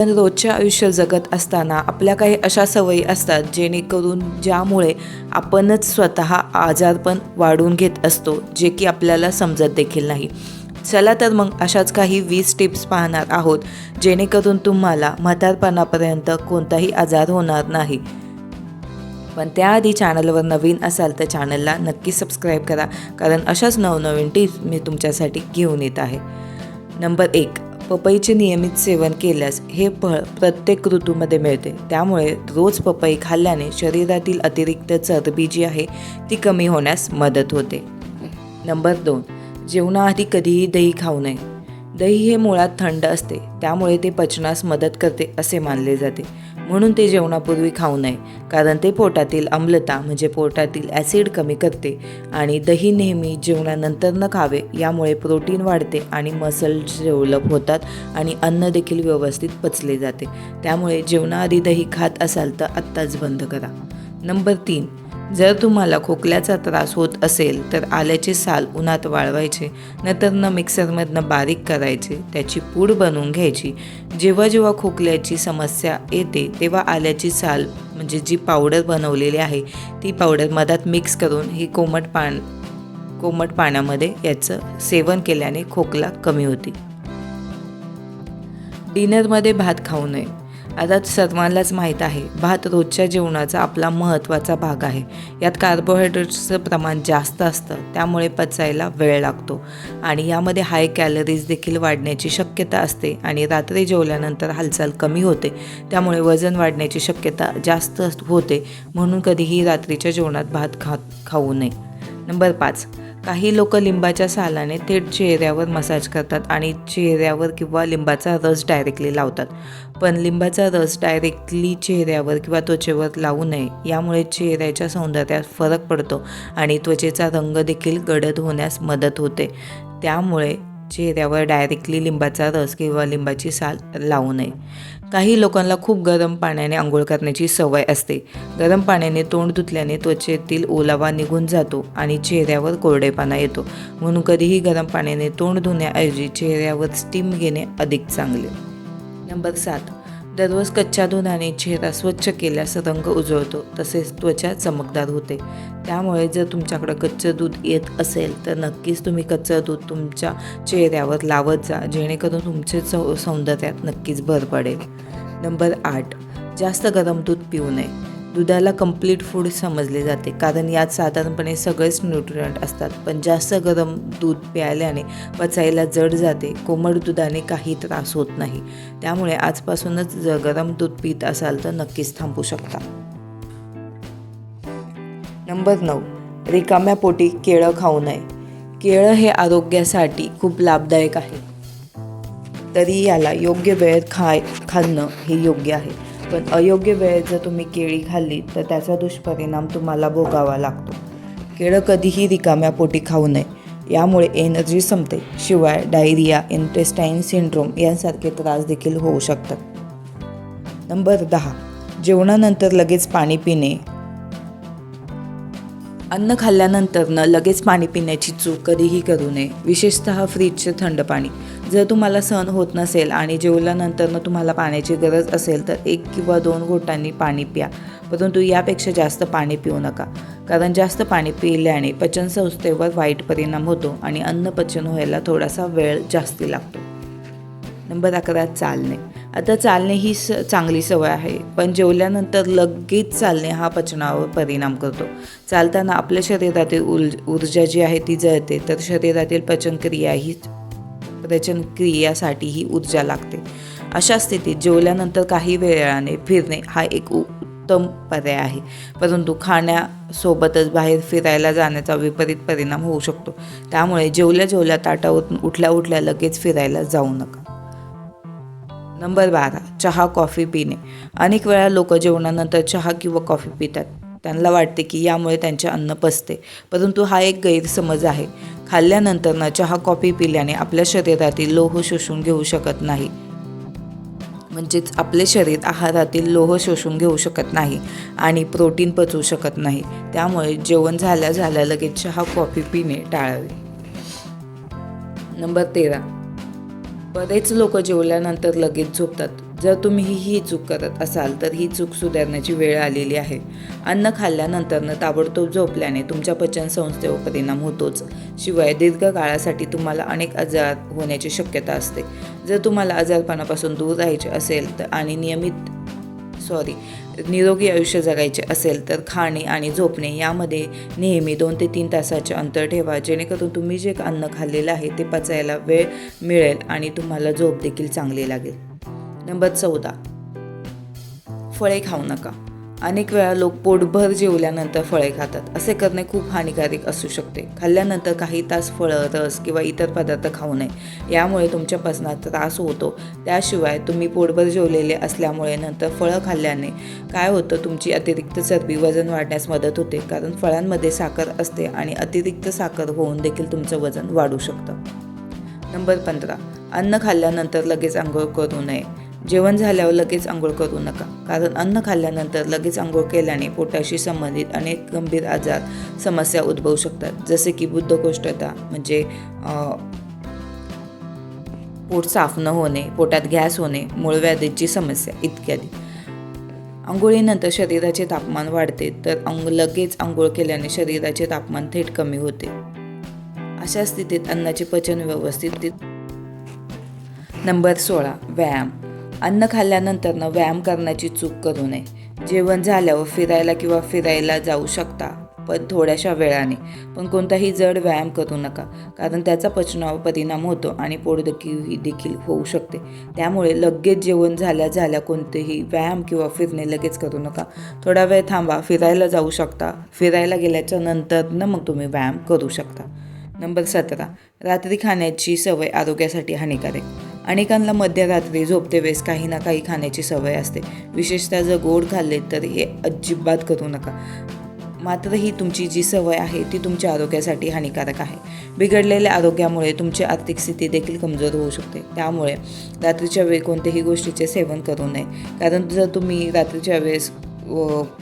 पण रोजच्या आयुष्य जगत असताना आपल्या काही अशा सवयी असतात जेणेकरून ज्यामुळे आपणच स्वतः आजारपण वाढवून घेत असतो जे की आपल्याला समजत देखील नाही. चला तर मग अशाच काही वीस टिप्स पाहणार आहोत जेणेकरून तुम्हाला म्हातारपणापर्यंत कोणताही आजार होणार नाही. पण त्याआधी चॅनलवर नवीन असाल तर चॅनलला नक्की सबस्क्राईब करा कारण अशाच नवनवीन टिप्स मी तुमच्यासाठी घेऊन येत आहे. नंबर एक पपईचे नियमित सेवन केल्यास हे फळ प्रत्येक ऋतूमध्ये मिळते. त्यामुळे रोज पपई खाल्ल्याने शरीरातील अतिरिक्त चरबी जी आहे ती कमी होण्यास मदत होते. नंबर दोन जेवणाआधी कधीही दही खाऊ नये. दही हे मुळात थंड असते त्यामुळे ते पचनास मदत करते असे मानले जाते. म्हणून ते जेवणापूर्वी खाऊ नये कारण ते पोटातील आम्लता म्हणजे पोटातील ॲसिड कमी करते आणि दही नेहमी जेवणानंतर न खावे यामुळे प्रोटीन वाढते आणि मसल्स डेव्हलप होतात आणि अन्न देखील व्यवस्थित पचले जाते. त्यामुळे जेवणाआधी दही खात असाल तर आत्ताच बंद करा. नंबर तीन जर तुम्हाला खोकल्याचा त्रास होत असेल तर आल्याचे साल उन्हात वाळवायचे नंतर मिक्सरमधनं बारीक करायचे त्याची पूड बनवून घ्यायची. जेव्हा जेव्हा खोकल्याची समस्या येते तेव्हा आल्याची साल म्हणजे जी पावडर बनवलेली आहे ती पावडर मधात मिक्स करून ही कोमट पाण कोमट पाण्यामध्ये याचं सेवन केल्याने खोकला कमी होते. डिनरमध्ये भात खाऊ नये. आता सर्वांनाच माहीत आहे भात रोजच्या जेवणाचा आपला महत्त्वाचा भाग आहे. यात कार्बोहायड्रेट्सचं प्रमाण जास्त असतं त्यामुळे पचायला वेळ लागतो. आणि यामध्ये हाय कॅलरीज देखील वाढण्याची शक्यता असते आणि रात्री जेवल्यानंतर हालचाल कमी होते. त्यामुळे वजन वाढण्याची शक्यता जास्त होते म्हणून कधीही रात्रीच्या जेवणात भात खा खाऊ नये. नंबर पाच. काही लोक लिंबाच्या सालाने थेट चेहऱ्यावर मसाज करतात आणि चेहऱ्यावर किंवा लिंबाचा रस डायरेक्टली लावतात. पण लिंबाचा रस डायरेक्टली चेहऱ्यावर किंवा त्वचेवर लावू नये यामुळे चेहऱ्याच्या सौंदर्यात फरक पडतो आणि त्वचेचा रंग देखील गडद होण्यास मदत होते. त्यामुळे चेहऱ्यावर डायरेक्टली लिंबाचा रस किंवा लिंबाची साल लावू नये. काही लोकांना खूप गरम पाण्याने आंघोळ करण्याची सवय असते. गरम पाण्याने तोंड धुतल्याने त्वचेतील ओलावा निघून जातो आणि चेहऱ्यावर कोरडेपणा येतो. म्हणून कधीही गरम पाण्याने तोंड धुण्याऐवजी चेहऱ्यावर स्टीम घेणे अधिक चांगले. नंबर सात. दररोज कच्च्या दुधाने चेहरा स्वच्छ केल्यास रंग उजळतो तसेच त्वचा चमकदार होते. त्यामुळे जर तुमच्याकडं कच्चं दूध येत असेल तर नक्कीच तुम्ही कच्चं दूध तुमच्या चेहऱ्यावर लावत जा जेणेकरून तुमचे सौ सौंदर्यात नक्कीच भर पडेल. नंबर आठ जास्त गरम दूध पिऊ नये. दुधाला कंप्लीट फूड समजले जाते. कारण यात साधारणपणे सगळेच न्यूट्रियंट असतात. पण जास्त गरम दूध प्यायल्याने पचायला जड जाते. कोमट दुधाने काही त्रास होत नाही. त्यामुळे आजपासूनच जर गरम दूध पित असाल तर नक्कीच थांबू शकता. नंबर नऊ. रिकाम्या पोटी केळं खाऊ नये. केळं हे आरोग्यासाठी खूप लाभदायक आहे. तरी याला योग्य वेळेत खाय खाणं हे योग्य आहे. पण अयोग्य वेळेत जर तुम्ही केळी खाल्ली तर त्याचा दुष्परिणाम तुम्हाला भोगावा लागतो. केळं कधीही रिकाम्या पोटी खाऊ नये. यामुळे एनर्जी संपते. शिवाय डायरिया इंटेस्टाईन सिंड्रोम यांसारखे त्रास देखील होऊ शकतात. नंबर दहा. जेवणानंतर लगेच पाणी पिणे. अन्न खाल्ल्यानंतरनं लगेच पाणी पिण्याची चूक कधीही करू नये. विशेषतः फ्रीजचे थंड पाणी. जर तुम्हाला सहन होत नसेल आणि जेवल्यानंतरनं तुम्हाला पाण्याची गरज असेल तर एक किंवा दोन घोटांनी पाणी प्या. परंतु यापेक्षा जास्त पाणी पिऊ नका. कारण जास्त पाणी पिल्याने पचनसंस्थेवर वाईट परिणाम होतो आणि अन्न पचन व्हायला थोडासा वेळ जास्ती लागतो. नंबर अकरा चालणे. आता चालणे ही स चांगली सवय आहे. पण जेवल्यानंतर लगेच चालणे हा पचनावर परिणाम करतो. चालताना आपल्या शरीरातील उल ऊर्जा जी आहे ती जळते. तर शरीरातील पचनक्रिया ही पचनक्रियासाठी ही ऊर्जा लागते. अशा स्थितीत जेवल्यानंतर काही वेळाने फिरणे हा एक उत्तम पर्याय आहे. परंतु खाण्यासोबतच बाहेर फिरायला जाण्याचा विपरीत परिणाम होऊ शकतो. त्यामुळे जेवल्या जेवल्या ताटावरून उठल्या उठल्या लगेच फिरायला जाऊ नका. नंबर बारा. चहा कॉफी पिणे. अनेक वेळा लोक जेवणानंतर चहा किंवा कॉफी पितात. त्यांना वाटते की यामुळे त्यांचे अन्न पचते. परंतु हा एक गैरसमज आहे. खाल्ल्यानंतरनं चहा कॉफी पिल्याने आपल्या शरीरातील लोह शोषून घेऊ शकत नाही. म्हणजेच आपले शरीर आहारातील लोह शोषून घेऊ शकत नाही आणि प्रोटीन पचवू शकत नाही. त्यामुळे जेवण झाल्या झाल्या लगेच चहा कॉफी पिणे टाळावे. नंबर तेरा. बरेच लोक जेवल्यानंतर लगेच झोपतात. जर तुम्ही ही ही चूक करत असाल तर ही चूक सुधारण्याची वेळ आलेली आहे. अन्न खाल्ल्यानंतरनं ताबडतोब झोपल्याने तुमच्या पचनसंस्थेवर परिणाम होतोच. शिवाय दीर्घकाळासाठी तुम्हाला अनेक आजार होण्याची शक्यता असते. जर तुम्हाला आजारपणापासून दूर राहायचे असेल तर आणि नियमित सॉरी निरोगी आयुष्य जगायचे असेल तर खाणे आणि झोपणे यामध्ये नेहमी दोन ते तीन तासाचे अंतर ठेवा. जेणेकरून तुम्ही जे अन्न खाल्लेलं आहे ते पचायला वेळ मिळेल आणि तुम्हाला झोप देखील चांगली लागेल. नंबर चौदा. फळे खाऊ नका. अनेक वेळा लोक पोटभर जेवल्यानंतर फळे खातात. असे करणे खूप हानिकारक असू शकते. खाल्ल्यानंतर काही तास फळं रस किंवा इतर पदार्थ खाऊ नये. यामुळे तुमच्या पचनात त्रास होतो. त्याशिवाय तुम्ही पोटभर जेवलेले असल्यामुळे नंतर फळं खाल्ल्याने काय होतं? तुमची अतिरिक्त चरबी वजन वाढण्यास मदत होते. कारण फळांमध्ये साखर असते आणि अतिरिक्त साखर होऊन देखील तुमचं वजन वाढू शकतं. नंबर पंधरा. अन्न खाल्ल्यानंतर लगेच आंघोळ करू नये. जेवण झाल्यावर लगेच आंघोळ करू नका. कारण अन्न खाल्ल्यानंतर लगेच आंघोळ केल्याने पोटाशी संबंधित अनेक गंभीर आजार समस्या उद्भवू शकतात. जसे की बुद्धकोष्ठता म्हणजे पोट साफ न होणे पोटात गॅस होणे मूळव्याधीची समस्या इत्यादी. आंघोळीनंतर शरीराचे तापमान वाढते तर अंग लगेच आंघोळ केल्याने शरीराचे तापमान थेट कमी होते. अशा स्थितीत अन्नाचे पचन व्यवस्थित नंबर सोळा व्यायाम. अन्न खाल्ल्यानंतरनं व्यायाम करण्याची चूक करू नये. जेवण झाल्यावर फिरायला किंवा फिरायला जाऊ शकता पण थोड्याशा वेळाने. पण कोणताही जड व्यायाम करू नका कारण त्याचा पचनावर परिणाम होतो आणि पोटदुखी देखील होऊ शकते. त्यामुळे लगेच जेवण झाल्या झाल्या कोणतेही व्यायाम किंवा फिरणे लगेच करू नका. थोडा वेळ थांबा फिरायला जाऊ शकता. फिरायला गेल्याच्यानंतर मग तुम्ही व्यायाम करू शकता. नंबर सतरा. रात्री खाण्याची सवय आरोग्यासाठी हानिकारक. अनेकांना मध्यरात्री झोपतेवेळेस काही ना काही खाण्याची सवय असते. विशेषतः जर गोड खाल्ले तर हे अजिबात करू नका. मात्र ही तुमची जी सवय आहे ती तुमच्या आरोग्यासाठी हानिकारक आहे. बिघडलेल्या आरोग्यामुळे तुमची आर्थिक स्थिती देखील कमजोर होऊ शकते. त्यामुळे रात्रीच्या वेळी कोणत्याही गोष्टीचे सेवन करू नये. कारण जर तुम्ही रात्रीच्या वेळेस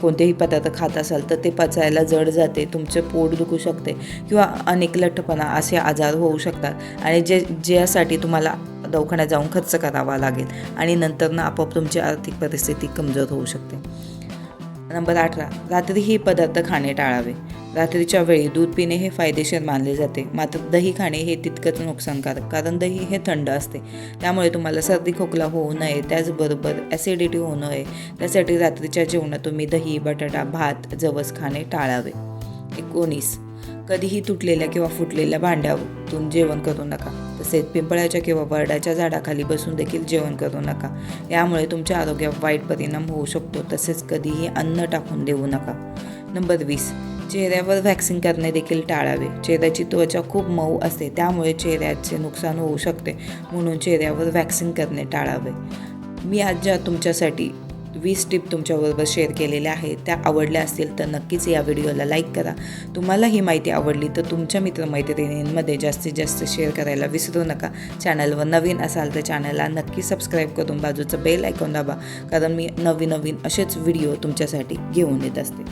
कोणतेही पदार्थ खात असाल तर ते पचायला जड जाते तुमचे पोट दुखू शकते किंवा अनेक लठ्ठपणा असे आजार होऊ शकतात. आणि जे ज्यासाठी तुम्हाला दवाखान्यात जाऊन खर्च करावा लागेल आणि नंतर ना आपोआप तुमची आर्थिक परिस्थिती कमजोर होऊ शकते. नंबर अठरा रात्री हे पदार्थ खाणे टाळावे. रात्रीच्या वेळी दूध पिणे हे फायदेशीर मानले जाते. मात्र दही खाणे हे तितकंच नुकसानकारक कारण दही हे थंड असते. त्यामुळे तुम्हाला सर्दी खोकला होऊ नये त्याचबरोबर ॲसिडिटी होऊ नये. त्यासाठी रात्रीच्या जेवणात तुम्ही दही बटाटा भात जवस खाणे टाळावे. एकोणीस. कधीही तुटलेल्या किंवा फुटलेल्या भांड्यातून जेवण करू नका. तसेच पिंपळाच्या किंवा बरडाच्या झाडाखाली बसून देखील जेवण करू नका. यामुळे तुमच्या आरोग्यावर वाईट परिणाम होऊ शकतो. तसेच कधीही अन्न टाकून देऊ नका. नंबर वीस. चेहऱ्यावर व्हॅक्सिन करणे देखील टाळावे. चेहऱ्याची त्वचा खूप मऊ असते त्यामुळे चेहऱ्याचे नुकसान होऊ शकते म्हणून चेहऱ्यावर व्हॅक्सिन करणे टाळावे. मी आज ज्या तुमच्यासाठी वीस टिप तुमच्याबरोबर शेअर केलेल्या आहेत त्या आवडल्या असतील तर नक्कीच या व्हिडिओला लाईक करा. तुम्हाला ही माहिती आवडली तर तुमच्या मित्रमैत्रिणींमध्ये जास्तीत जास्त शेअर करायला विसरू नका. चॅनलवर नवीन असाल तर चॅनलला नक्की सबस्क्राईब करून बाजूचं बेल ऐकून दाबा कारण मी नवीन नवीन असेच व्हिडिओ तुमच्यासाठी घेऊन येत असते.